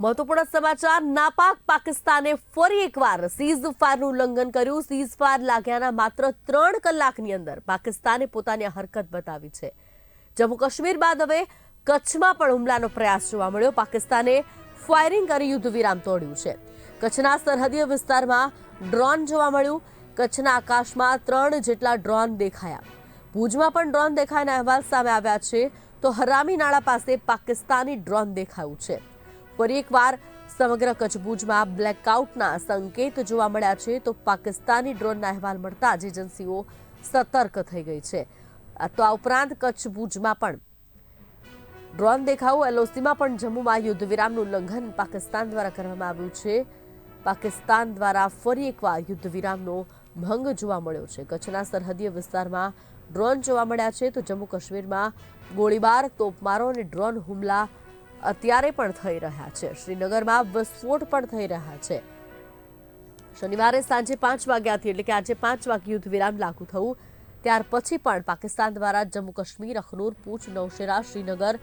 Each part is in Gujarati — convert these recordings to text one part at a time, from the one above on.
મહત્વપૂર્ણ સમાચાર, નાપાક પાકિસ્તાને ફરી એકવાર સીઝ ફાયરનું ઉલ્લંઘન કર્યું. સીઝ ફાયર લાગ્યાના માત્ર ત્રણ કલાકની અંદર પાકિસ્તાને પોતાની હરકત બતાવી છે. જમ્મુ કાશ્મીર બાદ હવે કચ્છમાં પણ હુમલાનો પ્રયાસ જોવા મળ્યો. પાકિસ્તાને ફાયરિંગ કરી યુદ્ધ વિરામ તોડ્યું છે. કચ્છના સરહદીય વિસ્તારમાં ડ્રોન જોવા મળ્યું. કચ્છના આકાશમાં ત્રણ જેટલા ડ્રોન દેખાયા. ભુજમાં પણ ડ્રોન દેખાયના અહેવાલ સામે આવ્યા છે. તો હરામી નાળા પાસે પાકિસ્તાની ડ્રોન દેખાયું છે. ફરી એકવાર સમગ્ર કચ્છ ભુજમાં બ્લેકઆઉટના સંકેત જોવા મળ્યા છે તો પાકિસ્તાની ડ્રોનના અહેવાલ મળતા જ એજન્સીઓ સતર્ક થઈ ગઈ છે. તો આ ઉપરાંત કચ્છ ભુજમાં પણ. ડ્રોન દેખાવું એલઓસીમાં પણ જમ્મુમાં યુદ્ધ વિરામનું ઉલ્લંઘન પાકિસ્તાન દ્વારા કરવામાં આવ્યું છે. પાકિસ્તાન દ્વારા ફરી એકવાર યુદ્ધ વિરામનો ભંગ જોવા મળ્યો છે. કચ્છના સરહદીય વિસ્તારમાં ડ્રોન જોવા મળ્યા છે તો જમ્મુ કાશ્મીરમાં ગોળીબાર, તોપમારો અને ડ્રોન હુમલા અત્યારે પણ થઈ રહ્યા છે. શ્રીનગરમાં વિસ્ફોટ પણ થઈ રહ્યા છે. શનિવારે સાંજે પાંચ વાગ્યાથી એટલે કે આજે પાંચ વાગે યુદ્ધ વિરામ લાગુ થયું. ત્યાર પછી પણ પાકિસ્તાન દ્વારા જમ્મુ કાશ્મીર, અખનૂર પૂંછ નૌશેરા, શ્રીનગર,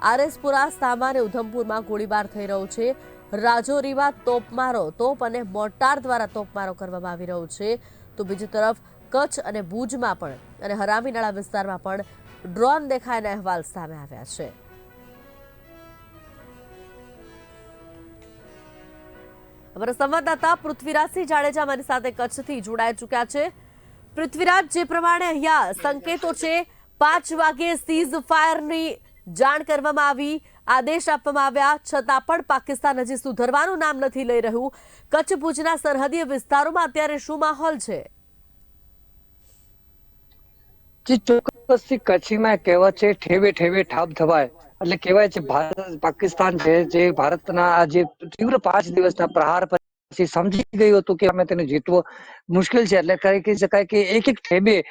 આરએસપુરા, સામા અને ઉધમપુરમાં ગોળીબાર થઈ રહ્યો છે. રાજૌરીમાં તોપમારો, તોપ અને મોર્ટાર દ્વારા તોપમારો કરવામાં આવી રહ્યો છે. તો બીજી તરફ કચ્છ અને ભુજમાં પણ અને હરામીનાળા વિસ્તારમાં પણ ડ્રોન દેખાયના અહેવાલ સામે આવ્યા છે. અમારા સંવાદદાતા પૃથ્વીરાજસિંહ જાડેજા મારી સાથે કચ્છથી જોડાઈ ચૂક્યા છે. પૃથ્વીરાજ, જે પ્રમાણે અહીંયા સંકેતો છે, પાંચ વાગે સીઝ ફાયરની જાણ કરવામાં આવી, આદેશ આપવામાં આવ્યા, છતાં પણ પાકિસ્તાન હજી સુધરવાનું નામ નથી લઈ રહ્યું. કચ્છ ભુજના સરહદીય વિસ્તારોમાં અત્યારે શું માહોલ છે? ચોક્કસથી કચ્છીમાં કહેવત છે, ઠેવે ઠેવે ઠાબ થવાય. એટલે કહેવાય છે પાકિસ્તાન છે જે ભારતના જે તીવ્ર પાંચ દિવસના પ્રહાર પછી સમજી ગયું હતું કે અમે તેને જીતવો મુશ્કેલ છે. એટલે કહી શકાય કે એક એક ઠેબે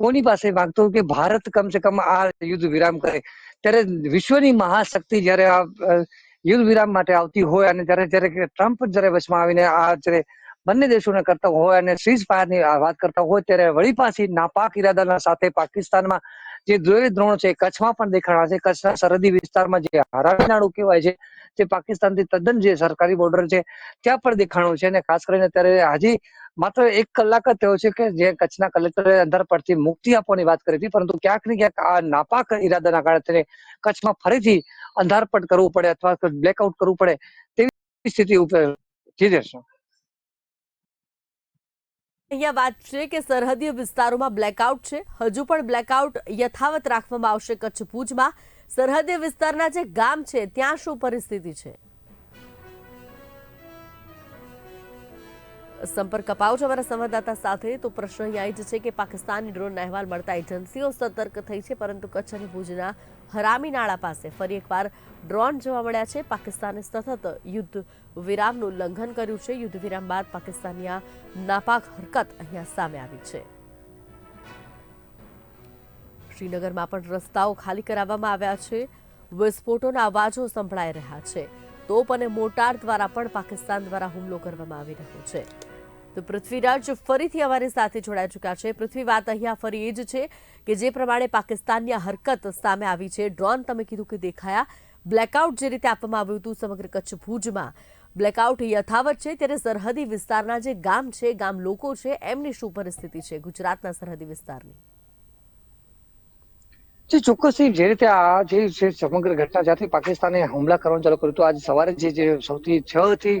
કોની પાસે માંગતો કે ભારત કમ સે કમ આ યુદ્ધ વિરામ કરે. ત્યારે વિશ્વની મહાશક્તિ જ્યારે આ યુદ્ધ વિરામ માટે આવતી હોય અને જ્યારે જ્યારે ટ્રમ્પ જ્યારે વચમાં આવીને આ જ્યારે બંને દેશોને કરતા હોય અને સીઝ ફાયરની વાત કરતા હોય ત્યારે વળી પાછી નાપાક ઇરાદાના સાથે પાકિસ્તાનમાં જે દ્રોહી દ્રોણ છે કચ્છમાં પણ દેખાણા છે. કચ્છના સરહદી વિસ્તારમાં જે હરામીનાળું કહેવાય છે તે પાકિસ્તાનથી તદ્દન જે સરકારી બોર્ડર છે, ત્યાં પણ દેખાણું છે અને ખાસ કરીને ત્યારે હજી માત્ર એક કલાક જ થયો છે કે જે કચ્છના કલેક્ટરે અંદર પરથી મુક્તિ આપવાની વાત કરી હતી, પરંતુ ક્યાંક ને ક્યાંક આ નાપાક ઇરાદાના કારણે કચ્છમાં ફરીથી અંધારપટ કરવું પડે અથવા બ્લેકઆઉટ કરવું પડે તેવી સ્થિતિ ઉપર જી દર્શન અહીંયા વાત છે કે સરહદીય વિસ્તારોમાં બ્લેકઆઉટ છે. હજુ પણ બ્લેકઆઉટ યથાવત રાખવામાં આવશે કચ્છ ભુજમાં. સરહદીય વિસ્તારના જે ગામ છે, ત્યાં શું પરિસ્થિતિ છે? સંપર્ક અપાવ છો અમારા સંવાદદાતા સાથે. તો પ્રશ્ન અહીંયા જ છે કે પાકિસ્તાની ડ્રોનના અહેવાલ મળતા એજન્સીઓ સતર્ક થઈ છે, પરંતુ કચ્છ અને ભુજના હરામી નાળા પાસે ફરી એકવાર ડ્રોન જોવા મળ્યા છે. પાકિસ્તાને સતત યુદ્ધ વિરામનું ઉલ્લંઘન કર્યું છે. યુદ્ધ વિરામ બાદ પાકિસ્તાનની આ નાપાક હરકત અહીંયા સામે આવી છે. શ્રીનગરમાં પણ રસ્તાઓ ખાલી કરાવવામાં આવ્યા છે. વિસ્ફોટોના અવાજો સંભળાઈ રહ્યા છે. તોપ અને મોટાર દ્વારા પણ પાકિસ્તાન દ્વારા હુમલો કરવામાં આવી રહ્યો છે. તો પૃથ્વીરાજ ફરીથી અમારી સાથે જોડાઈ ચૂક્યા છે. પૃથ્વી વાત અહીંયા ફરી એ જ છે કે જે પ્રમાણે પાકિસ્તાનની આ હરકત સામે આવી છે. ડ્રોન, તમે કીધું કે દેખાયા. બ્લેકઆઉટ જે રીતે આપવામાં આવ્યું હતું સમગ્ર કચ્છ ભુજમાં. બ્લેકઆઉટ યથાવત છે. ત્યારે સરહદી વિસ્તારના જે ગામ છે, ગામ લોકો છે, એમની શું પરિસ્થિતિ છે? ગુજરાતના સરહદી વિસ્તારની. જે ચોક્કસથી જે રીતે આ જે સમગ્ર ઘટના જ્યાંથી પાકિસ્તાને હુમલા કરવાનું ચાલુ કર્યું હતું, આજે સવારે જે જે સૌથી છ થી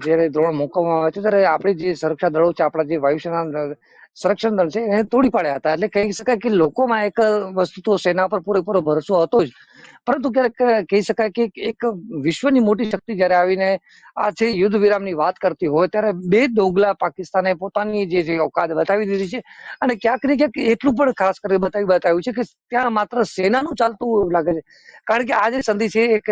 જ્યારે ધોરણ મૂકવામાં આવે છે, ત્યારે આપણી જે સુરક્ષા દળો છે, આપણા જે વાયુસેના સંરક્ષણ દળ છે, એને તોડી પાડ્યા હતા. એટલે કહી શકાય કે લોકોમાં એક વસ્તુ તો સેના પર પૂરેપૂરો ભરોસો હતો જ. પરંતુ ક્યારેક કહી શકાય કે એક વિશ્વની મોટી શક્તિ જ્યારે આવીને આ છે યુદ્ધ વિરામની વાત કરતી હોય, ત્યારે બે દોગલા પાકિસ્તાને પોતાની જે છે ઓકાત બતાવી દીધી છે અને ક્યાંક ને ક્યાંક એટલું પણ ખાસ કરી બતાવી બતાવ્યું છે કે ત્યાં માત્ર સેનાનું ચાલતું એવું લાગે છે. કારણ કે આ જે સંધિ છે, એક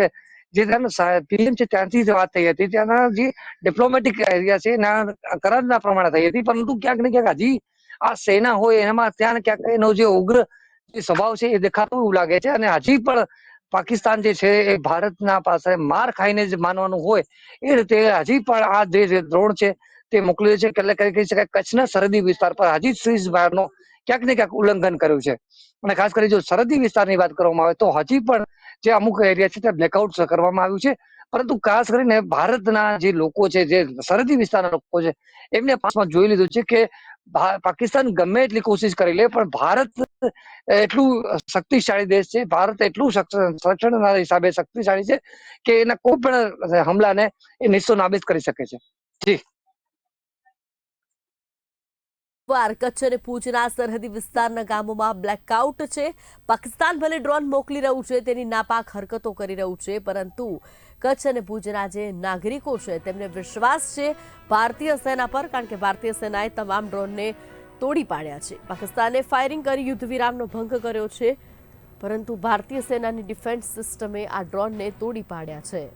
જે ત્યાંનો પીએમ છે, ત્યાંથી વાત થઈ હતી. ત્યાંના જે ડિપ્લોમેટિક એરિયા છે, એના કરારના પ્રમાણે થઈ હતી. પરંતુ ક્યાંક ને ક્યાંક હજી આ સેના હોય એમાં ત્યાં ક્યાંક એનો જે ઉગ્ર જે સ્વભાવ છે એ દેખાતું એવું લાગે છે. અને હજી પણ પાકિસ્તાન જે છે એ ભારતના પાસે માર ખાઈને જ માનવાનું હોય એ રીતે હજી પણ આ જે દ્રોણ છે તે મોકલ્યું છે. એટલે કહી કહી શકાય કચ્છના સરહદી વિસ્તાર પર હજી સ્વીઝ બહારનો ક્યાંક ને ક્યાંક ઉલ્લંઘન કર્યું છે. અને ખાસ કરી જો સરહદી વિસ્તારની વાત કરવામાં આવે તો હજી પણ જે અમુક એરિયા છે ત્યાં બ્લેકઆઉટ કરવામાં આવ્યું છે. પરંતુ ખાસ કરીને ભારતના જે લોકો છે, જે સરહદી વિસ્તારના લોકો છે, એમને પાસમાં જોઈ લીધું છે કે પાકિસ્તાન ગમે એટલી કોશિશ કરી લે, પણ ભારત એટલું શક્તિશાળી દેશ છે, ભારત એટલું સંરક્ષણના હિસાબે શક્તિશાળી છે કે એના કોઈ પણ હમલાને એ નિસ્સો નાબૂદ કરી શકે છે. જી. વાર કચ્છ અને ભુજના સરહદી વિસ્તારના ગામોમાં બ્લેકઆઉટ છે. પાકિસ્તાન ભલે ડ્રોન મોકલી રહ્યું છે, તેની નાપાક હરકતો કરી રહ્યું છે, પરંતુ કચ્છ અને ભુજના જે નાગરિકો છે, તેમને વિશ્વાસ છે ભારતીય સેના પર, કારણ કે ભારતીય સેનાએ તમામ ડ્રોનને તોડી પાડ્યા છે. પાકિસ્તાને ફાયરિંગ કરી યુદ્ધ વિરામનો ભંગ કર્યો છે, પરંતુ ભારતીય સેનાની ડિફેન્સ સિસ્ટમે આ ડ્રોનને તોડી પાડ્યા છે.